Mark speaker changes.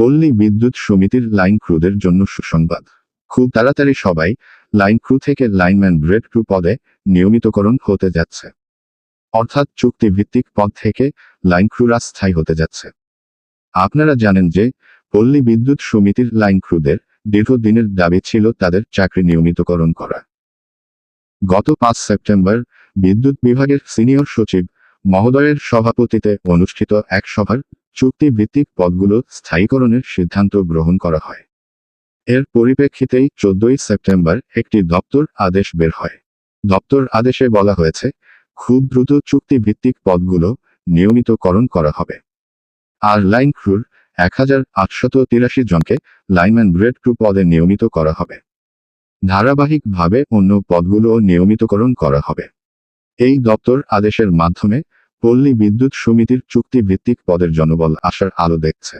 Speaker 1: পল্লী বিদ্যুৎ সমিতির লাইন ক্রুদের জন্য সুসংবাদ। খুব তাড়াতাড়ি সবাই লাইন ক্রু থেকে লাইনম্যান গ্রেড ক্রু পদে নিয়মিতকরণ হতে যাচ্ছে। অর্থাৎ চুক্তিভিত্তিক পদ থেকে লাইন ক্রুরা স্থায়ী হতে যাচ্ছে। আপনারা জানেন যে পল্লী বিদ্যুৎ সমিতির লাইন ক্রুদের দীর্ঘদিনের দাবি ছিল তাদের চাকরি নিয়মিতকরণ করা। গত পাঁচ সেপ্টেম্বর বিদ্যুৎ বিভাগের সিনিয়র সচিব মহোদয়ের সভাপতিতে অনুষ্ঠিত এক সভার চুক্তিভিত্তিক পদগুলো স্থায়ীকরণের সিদ্ধান্ত গ্রহণ করা হয়। এর পরিপ্রেক্ষিতেই চোদ্দই সেপ্টেম্বর একটি দপ্তর আদেশ বের হয়। দপ্তর আদেশে বলা হয়েছে, খুব দ্রুত চুক্তিভিত্তিক পদগুলো নিয়মিতকরণ করা হবে। আর লাইন ক্রুর এক হাজার আটশত তিরাশি জনকে লাইনম্যান গ্রেড ক্রু পদে নিয়মিত করা হবে। ধারাবাহিকভাবে অন্য পদগুলোও নিয়মিতকরণ করা হবে। এই দপ্তর আদেশের মাধ্যমে পল্লী বিদ্যুৎ সমিতির চুক্তিভিত্তিক পদের জনবল আসার আলো দেখছে।